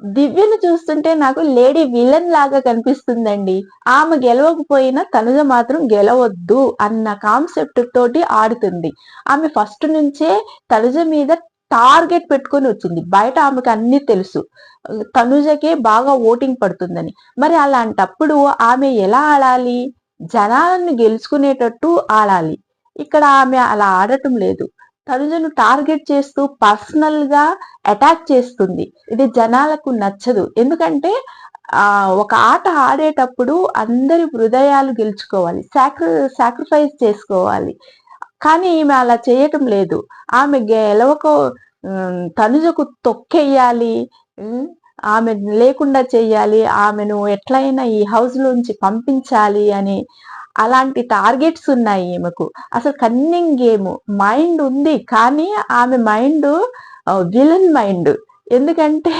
దివ్యను చూస్తుంటే నాకు lady villain లాగా కనిపిస్తుందండి. ఆమె గెలవకపోయినా తనుజ మాత్రం గెలవద్దు అన్న కాన్సెప్ట్ తోటి ఆడుతుంది. ఆమె ఫస్ట్ నుంచే తనుజ మీద టార్గెట్ పెట్టుకొని వచ్చింది. బయట ఆమెకు అన్ని తెలుసు. తనుజకే బాగా ఓటింగ్ పడుతుందని. మరి అలాంటప్పుడు ఆమె ఎలా ఆడాలి? జనాలను గెలుచుకునేటట్టు ఆడాలి. ఇక్కడ ఆమె అలా ఆడటం లేదు. తనుజను టార్గెట్ చేస్తూ పర్సనల్గా అటాక్ చేస్తుంది. ఇది జనాలకు నచ్చదు. ఎందుకంటే ఆ ఒక ఆట ఆడేటప్పుడు అందరి హృదయాలు గెలుచుకోవాలి. సాక్రి సాక్రిఫైస్ చేసుకోవాలి. కానీ ఈమె అలా చేయటం లేదు. ఆమె గెలవకో తనుజకు తొక్కేయాలి. ఆమె లేకుండా చేయాలి. ఆమెను ఎట్లయినా ఈ హౌస్ లోంచి పంపించాలి అని అలాంటి టార్గెట్స్ ఉన్నాయి ఈమెకు. అసలు కన్నింగ్ గేమ్ మైండ్ ఉంది కానీ ఆమె మైండ్ విలన్ మైండ్. ఎందుకంటే